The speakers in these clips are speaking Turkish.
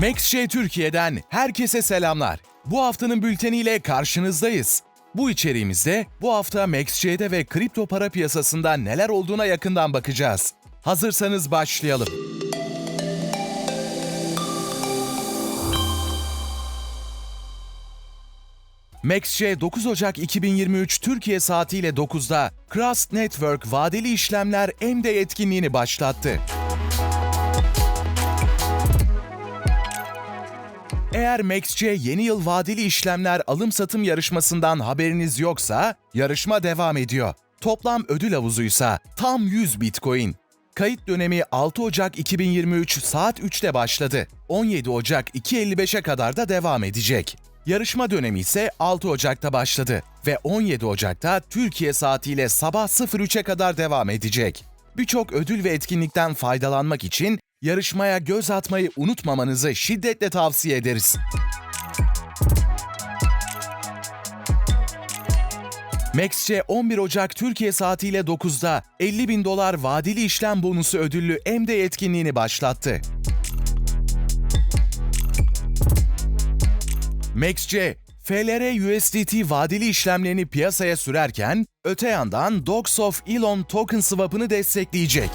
MaxJ Türkiye'den herkese selamlar. Bu haftanın bülteniyle karşınızdayız. Bu içeriğimizde bu hafta MaxJ'de ve kripto para piyasasında neler olduğuna yakından bakacağız. Hazırsanız başlayalım. MaxJ 9 Ocak 2023 Türkiye saatiyle 9'da Crust Network vadeli işlemler MD etkinliğini başlattı. Eğer MaxC yeni yıl vadeli işlemler alım satım yarışmasından haberiniz yoksa yarışma devam ediyor. Toplam ödül havuzuysa tam 100 Bitcoin. Kayıt dönemi 6 Ocak 2023 saat 3'te başladı. 17 Ocak 2.55'e kadar da devam edecek. Yarışma dönemi ise 6 Ocak'ta başladı ve 17 Ocak'ta Türkiye saatiyle sabah 03'e kadar devam edecek. Birçok ödül ve etkinlikten faydalanmak için yarışmaya göz atmayı unutmamanızı şiddetle tavsiye ederiz. MaxC 11 Ocak Türkiye saatiyle 9'da 50 bin dolar vadeli işlem bonusu ödüllü MD etkinliğini başlattı. MaxC, FLR USDT vadeli işlemlerini piyasaya sürerken, öte yandan Dogs of Elon token swap'ını destekleyecek.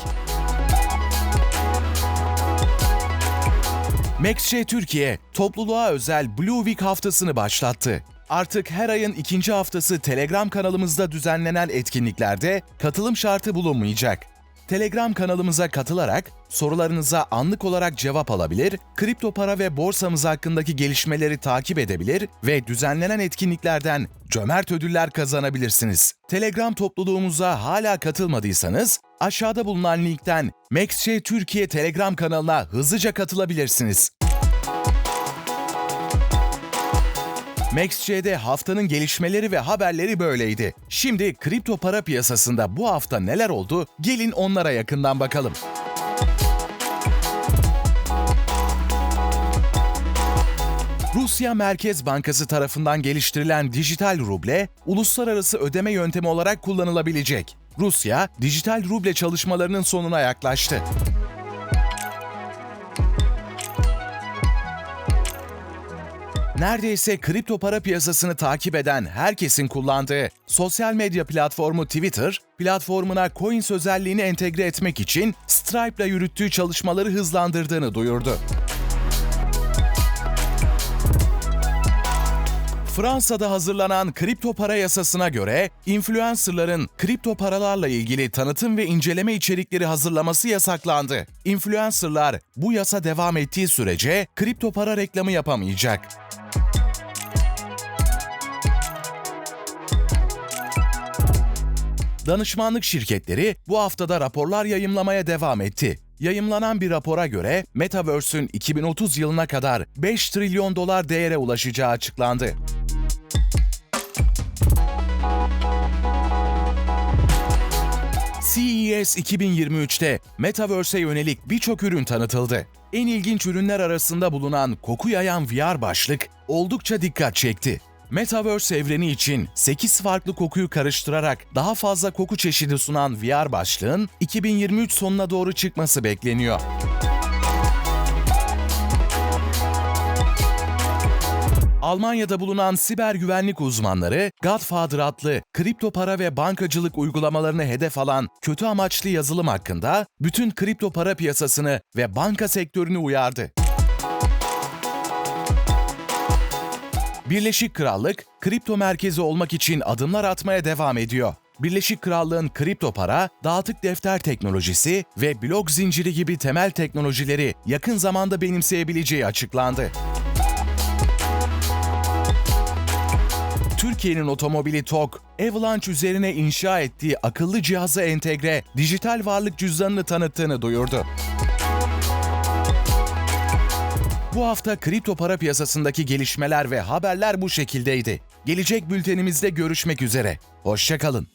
MaxC Türkiye, topluluğa özel Blue Week haftasını başlattı. Artık her ayın ikinci haftası Telegram kanalımızda düzenlenen etkinliklerde katılım şartı bulunmayacak. Telegram kanalımıza katılarak sorularınıza anlık olarak cevap alabilir, kripto para ve borsamız hakkındaki gelişmeleri takip edebilir ve düzenlenen etkinliklerden cömert ödüller kazanabilirsiniz. Telegram topluluğumuza hala katılmadıysanız aşağıda bulunan linkten MaxC Türkiye Telegram kanalına hızlıca katılabilirsiniz. MaxC'de haftanın gelişmeleri ve haberleri böyleydi. Şimdi kripto para piyasasında bu hafta neler oldu? Gelin onlara yakından bakalım. Rusya Merkez Bankası tarafından geliştirilen dijital ruble, uluslararası ödeme yöntemi olarak kullanılabilecek. Rusya, dijital ruble çalışmalarının sonuna yaklaştı. Neredeyse kripto para piyasasını takip eden herkesin kullandığı sosyal medya platformu Twitter, platformuna Coins özelliğini entegre etmek için Stripe ile yürüttüğü çalışmaları hızlandırdığını duyurdu. Fransa'da hazırlanan kripto para yasasına göre influencerların kripto paralarla ilgili tanıtım ve inceleme içerikleri hazırlaması yasaklandı. Influencerlar bu yasa devam ettiği sürece kripto para reklamı yapamayacak. Danışmanlık şirketleri bu haftada raporlar yayımlamaya devam etti. Yayımlanan bir rapora göre Metaverse'ün 2030 yılına kadar 5 trilyon dolar değere ulaşacağı açıklandı. CES 2023'te Metaverse'e yönelik birçok ürün tanıtıldı. En ilginç ürünler arasında bulunan koku yayan VR başlık oldukça dikkat çekti. Metaverse evreni için 8 farklı kokuyu karıştırarak daha fazla koku çeşidi sunan VR başlığın 2023 sonuna doğru çıkması bekleniyor. Almanya'da bulunan siber güvenlik uzmanları, Godfather adlı kripto para ve bankacılık uygulamalarını hedef alan kötü amaçlı yazılım hakkında bütün kripto para piyasasını ve banka sektörünü uyardı. Birleşik Krallık, kripto merkezi olmak için adımlar atmaya devam ediyor. Birleşik Krallığın kripto para, dağıtık defter teknolojisi ve blok zinciri gibi temel teknolojileri yakın zamanda benimseyebileceği açıklandı. Türkiye'nin otomobili TOG, Avalanche üzerine inşa ettiği akıllı cihaza entegre dijital varlık cüzdanını tanıttığını duyurdu. Bu hafta kripto para piyasasındaki gelişmeler ve haberler bu şekildeydi. Gelecek bültenimizde görüşmek üzere. Hoşçakalın.